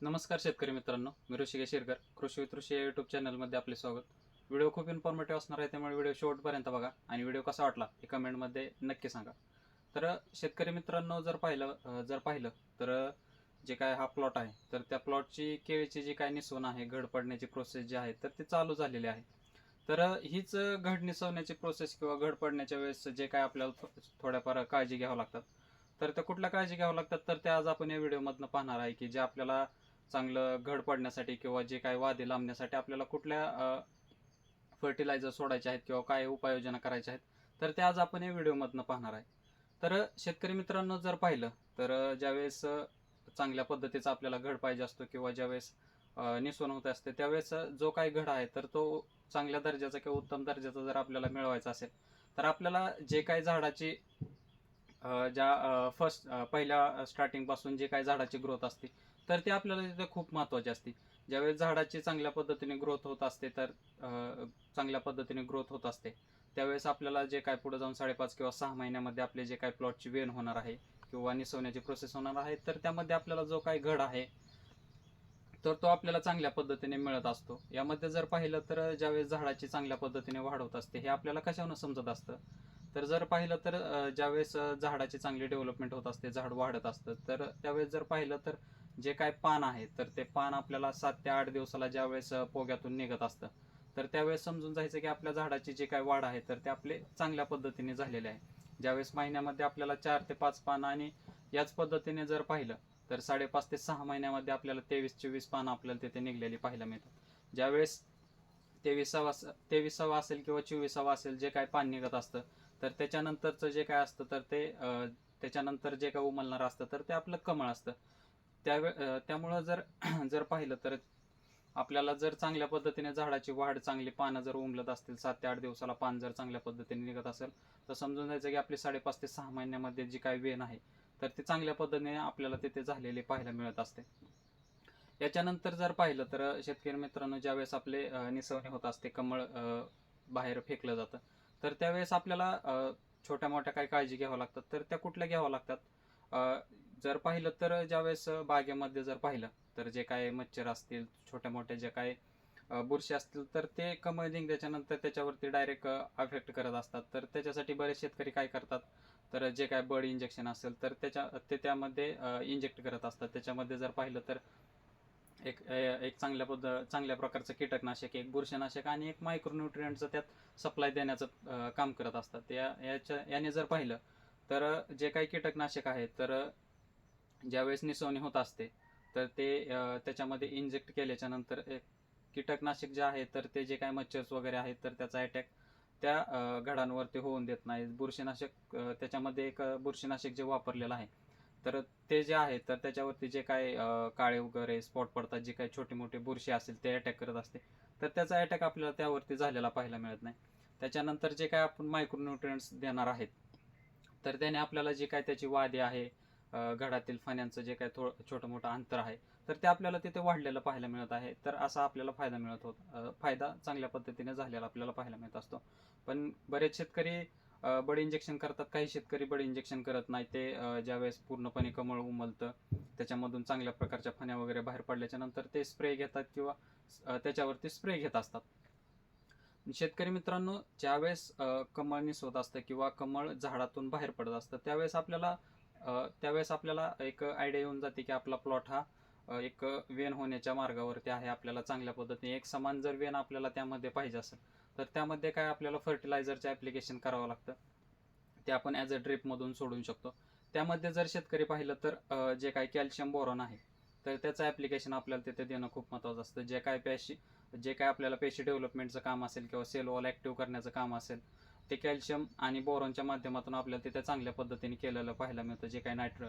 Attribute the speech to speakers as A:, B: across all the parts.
A: नमस्कार शेतकरी मित्रांनो मी ऋषिकेश शिरकर कृषी वितृषी या युट्यूब चॅनलमध्ये आपले स्वागत. व्हिडिओ खूप इन्फॉर्मेटिव्ह असणार आहे त्यामुळे व्हिडिओ शेवटपर्यंत बघा आणि व्हिडिओ कसा वाटला हे कमेंटमध्ये नक्की सांगा. तर शेतकरी मित्रांनो जर पाहिलं जर पाहिलं तर जे काय हा प्लॉट आहे तर त्या प्लॉटची केळीची जी काय निसवण आहे घड पडण्याची प्रोसेस जी आहे तर ती चालू झालेली आहे. तर हीच घड निसवण्याची प्रोसेस किंवा घड पडण्याच्या वेळेस जे काय आपल्याला थोड्याफार काळजी घ्यावं लागतात. तर त्या कुठल्या काळजी घ्यावं लागतात तर त्या आज आपण या व्हिडिओमधनं पाहणार आहे की जे आपल्याला चांगलं घड पडण्यासाठी किंवा जे काय वादे लांबण्यासाठी आपल्याला कुठल्या फर्टिलायझर सोडायचे आहेत किंवा काय उपाययोजना करायच्या आहेत तर ते आज आपण या व्हिडिओमधनं पाहणार आहे. तर शेतकरी मित्रांनो जर पाहिलं तर ज्यावेळेस चांगल्या पद्धतीचा आपल्याला घड पाहिजे असतो किंवा ज्यावेळेस निसवण होत असते त्यावेळेस जो काही घड आहे तर तो चांगल्या दर्जाचा किंवा उत्तम दर्जाचा जर आपल्याला मिळवायचा असेल तर आपल्याला जे काही झाडाची ज्या फर्स्ट पहिल्या स्टार्टिंगपासून जे काही झाडाची ग्रोथ असते तर ते आपल्याला तिथे खूप महत्वाची असते. ज्यावेळेस झाडाची चांगल्या पद्धतीने ग्रोथ होत असते तर चांगल्या पद्धतीने ग्रोथ होत असते. त्यावेळेस आपल्याला जे काय पुढे जाऊन साडेपाच किंवा सहा महिन्यामध्ये आपले जे काय प्लॉटची वेन होणार आहे किंवा निसवण्याची प्रोसेस होणार आहे तर त्यामध्ये आपल्याला जो काही घड आहे तर तो आपल्याला चांगल्या पद्धतीने मिळत असतो. यामध्ये जर पाहिलं तर ज्यावेळेस झाडाची चांगल्या पद्धतीने वाढ होत असते हे आपल्याला कशावरून समजत असतं? तर जर पाहिलं तर ज्यावेळेस झाडाची चांगली डेव्हलपमेंट होत असते झाड वाढत असतं तर त्यावेळेस जर पाहिलं तर जे काय पान आहे तर ते पान आपल्याला सात ते आठ दिवसाला ज्यावेळेस पोग्यातून निघत असतं तर त्यावेळेस समजून जायचं की आपल्या झाडाची जे काय वाढ आहे तर ते आपले चांगल्या पद्धतीने झालेले आहे. ज्यावेळेस महिन्यामध्ये आपल्याला चार ते पाच पानं आणि याच पद्धतीने जर पाहिलं तर साडेपाच ते सहा महिन्यामध्ये आपल्याला तेवीस चोवीस पानं आपल्याला तिथे निघलेली पाहायला मिळतात. ज्यावेळेस तेविसावा तेविसावा असेल किंवा चोवीसावा असेल जे काय पान निघत असतं तर त्याच्यानंतरचं जे काय असतं तर ते त्याच्यानंतर जे काय उमलणार असतं तर ते आपलं कमळ असतं. त्यावे त्यामुळं जर जर पाहिलं तर आपल्याला जर चांगल्या पद्धतीने झाडाची वाढ चांगली पानं जर उमलत असतील सात ते आठ दिवसाला पान जर चांगल्या पद्धतीने निघत असेल तर समजून जायचं की आपली साडेपाच ते सहा महिन्यामध्ये जी काही वेन आहे तर ती चांगल्या पद्धतीने आपल्याला तिथे झालेली पाहायला मिळत असते. याच्यानंतर जर पाहिलं तर शेतकरी मित्रांनो ज्यावेळेस आपले निसवणे होत असते कमळ बाहेर फेकलं जातं तर त्यावेळेस आपल्याला छोट्या मोठ्या काही काळजी घ्याव्या लागतात तर त्या कुठल्या घ्याव्या लागतात? जर पाहिलं तर ज्यावेळेस बागेमध्ये जर पाहिलं तर जे काय मच्छर असतील छोट्या मोठ्या जे काय बुरशी असतील तर ते कमळ जिंकल्याच्या नंतर त्याच्यावरती डायरेक्ट अफेक्ट करत असतात. तर त्याच्यासाठी बरेच शेतकरी काय करतात? तर जे काय बर्ड इंजेक्शन असेल तर त्याच्या ते त्यामध्ये इंजेक्ट करत असतात. त्याच्यामध्ये जर पाहिलं तर एक एक चांगल्या पद्ध चांगल्या प्रकारचं कीटकनाशक एक बुरशीनाशक आणि एक मायक्रोन्युट्रियंटचं त्यात सप्लाय देण्याचं काम करत असतात. त्या याच्या याने जर पाहिलं तर जे काही कीटकनाशक आहे तर ज्यावेळेस निसवणी होत असते तर ते त्याच्यामध्ये इंजेक्ट केल्याच्यानंतर एक कीटकनाशक जे आहे तर ते जे काही मच्छर्स वगैरे आहेत तर त्याचा अटॅक त्या घडांवरती होऊन देत नाही. बुरशीनाशक त्याच्यामध्ये एक बुरशीनाशक जे वापरलेलं आहे तर ते जे आहे तर त्याच्यावरती जे काय काळे वगैरे स्पॉट पडतात जे काही छोटे मोठे बुरशी असेल ते अटॅक करत असते. तर त्याचा अटॅक आपल्याला त्यावरती झालेला पाहायला मिळत नाही. त्याच्यानंतर जे काय आपण मायक्रोन्युट्रियन्ट्स देणार आहेत तर त्याने आपल्याला जे काय त्याची वादे आहे घडातील फण्यांचं जे काय थोडं छोटं मोठं अंतर आहे तर ते आपल्याला तिथे वाढलेलं पाहायला मिळत आहे. तर असा आपल्याला फायदा मिळत होत फायदा चांगल्या पद्धतीने झालेला आपल्याला पाहायला मिळत असतो. पण बरेच शेतकरी बड इंजेक्शन करतात. काही शेतकरी बड इंजेक्शन करत नाही. ते ज्या ज्यावेळेस पूर्णपणे कमळ उमलतं त्याच्यामधून चांगल्या प्रकारच्या फण्या वगैरे बाहेर पडल्याच्या नंतर ते स्प्रे घेतात किंवा त्याच्यावरती स्प्रे घेत असतात. शेतकरी मित्रांनो ज्यावेळेस कमळ निसवत असतं किंवा कमळ झाडातून बाहेर पडत असतं त्यावेळेस आपल्याला त्यावेळेस आपल्याला एक आयडिया येऊन जाते की आपला प्लॉट हा एक वेन होण्याच्या मार्गावरती आहे. आपल्याला चांगल्या पद्धतीने एक समान जर वेन आपल्याला त्यामध्ये पाहिजे असेल तर त्यामध्ये काय आपल्याला फर्टिलायझरचं ॲप्लिकेशन करावं लागतं. ते आपण ॲज अ ड्रिपमधून सोडून शकतो. त्यामध्ये जर शेतकरी पाहिलं तर जे काही कॅल्शियम बोरॉन आहे तर त्याचं ॲप्लिकेशन आपल्याला तिथे देणं खूप महत्त्वाचं असतं. जे काय पेशी जे काय आपल्याला पेशी डेव्हलपमेंटचं काम असेल किंवा सेल वॉल ॲक्टिव्ह करण्याचं काम असेल ते कॅल्शियम आणि बोरॉनच्या माध्यमातून आपल्याला तिथे चांगल्या पद्धतीने केलेलं पाहायला मिळतं. जे काही नायट्रो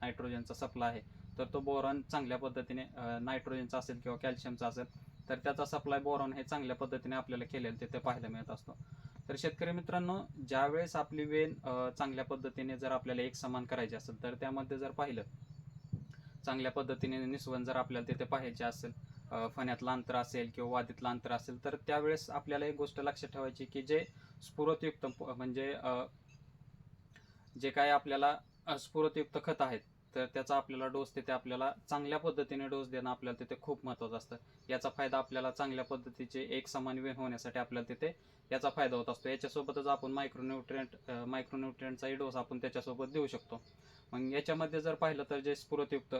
A: नायट्रोजनचा सप्लाय आहे तर तो बोरॉन चांगल्या पद्धतीने नायट्रोजनचा असेल किंवा कॅल्शियमचा असेल तर त्याचा सप्लाय बोरॉन हे चांगल्या पद्धतीने आपल्याला केलेलं तिथे पाहायला मिळत असतो. तर शेतकरी मित्रांनो ज्यावेळेस आपली वेन चांगल्या पद्धतीने जर आपल्याला एक समान करायची असेल तर त्यामध्ये जर पाहिलं चांगल्या पद्धतीने निसवण जर आपल्याला तिथे पाहायचे असेल फण्यातलं अंतर असेल किंवा वादीतलं अंतर असेल तर त्यावेळेस आपल्याला एक गोष्ट लक्षात ठेवायची की जे स्फुरतयुक्त म्हणजे जे काय आपल्याला स्फुरतयुक्त खत आहेत तर त्याचा आपल्याला डोस तिथे आपल्याला चांगल्या पद्धतीने डोस देणं आपल्याला तिथे खूप महत्त्वाचं असतं. याचा फायदा आपल्याला चांगल्या पद्धतीचे एक समान होण्यासाठी आपल्याला तिथे याचा फायदा होत असतो. याच्यासोबतच आपण मायक्रोन्युट्रियंट मायक्रोन्युट्रियंटचाही डोस आपण त्याच्यासोबत देऊ शकतो. मग याच्यामध्ये जर पाहिलं तर जे स्फुरतयुक्त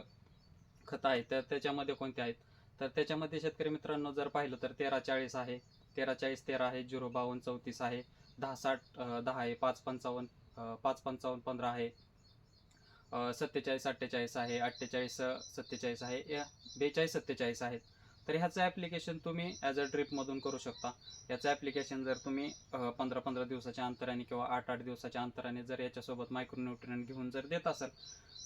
A: खतं आहेत तर त्याच्यामध्ये कोणते आहेत? तर त्याच्यामध्ये शेतकरी मित्रांनो जर पाहिलं तर तेरा चाळीस आहे. तेरा चाळीस तेरा आहे झिरो बावन्न चौतीस आहे. दहा साठ दहा आहे पाच पंचावन्न पाच पंचावन्न पंधरा आहे. सत्तेचाळीस अठ्ठेचाळीस आहे अठ्ठेचाळीस सत्तेचाळीस आहे या बेचाळीस सत्तेचाळीस आहेत. तर ह्याचं ॲप्लिकेशन तुम्ही ॲज अ ट्रिपमधून करू शकता. याचं ॲप्लिकेशन जर तुम्ही पंधरा पंधरा दिवसाच्या अंतराने किंवा आठ आठ दिवसाच्या अंतराने जर याच्यासोबत मायक्रोन्युट्रियंट घेऊन जर देत असाल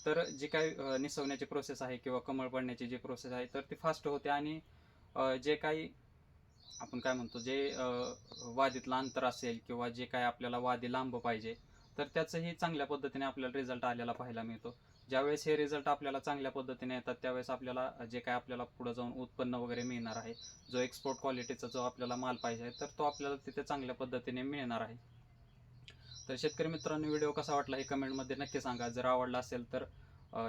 A: तर जी काही निसवण्याची प्रोसेस आहे किंवा कमळ पडण्याची जी प्रोसेस आहे तर ती फास्ट होते आणि जे काही आपण काय म्हणतो जे वादीतलं अंतर असेल किंवा जे काही आपल्याला वादी लांब पाहिजे तर त्याचंही चांगल्या पद्धतीने आपल्याला रिझल्ट आलेला पाहायला मिळतो. ज्यावेळेस हे रिझल्ट आपल्याला चांगल्या पद्धतीने येतात त्यावेळेस आपल्याला जे काय आपल्याला पुढे जाऊन उत्पन्न वगैरे मिळणार आहे जो एक्सपोर्ट क्वालिटीचा जो आपल्याला माल पाहिजे तर तो आपल्याला तिथे चांगल्या पद्धतीने मिळणार आहे. तर शेतकरी मित्रांनो व्हिडिओ कसा वाटला हे कमेंटमध्ये नक्की सांगा. जर आवडला असेल तर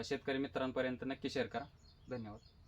A: शेतकरी मित्रांपर्यंत नक्की शेअर करा. धन्यवाद.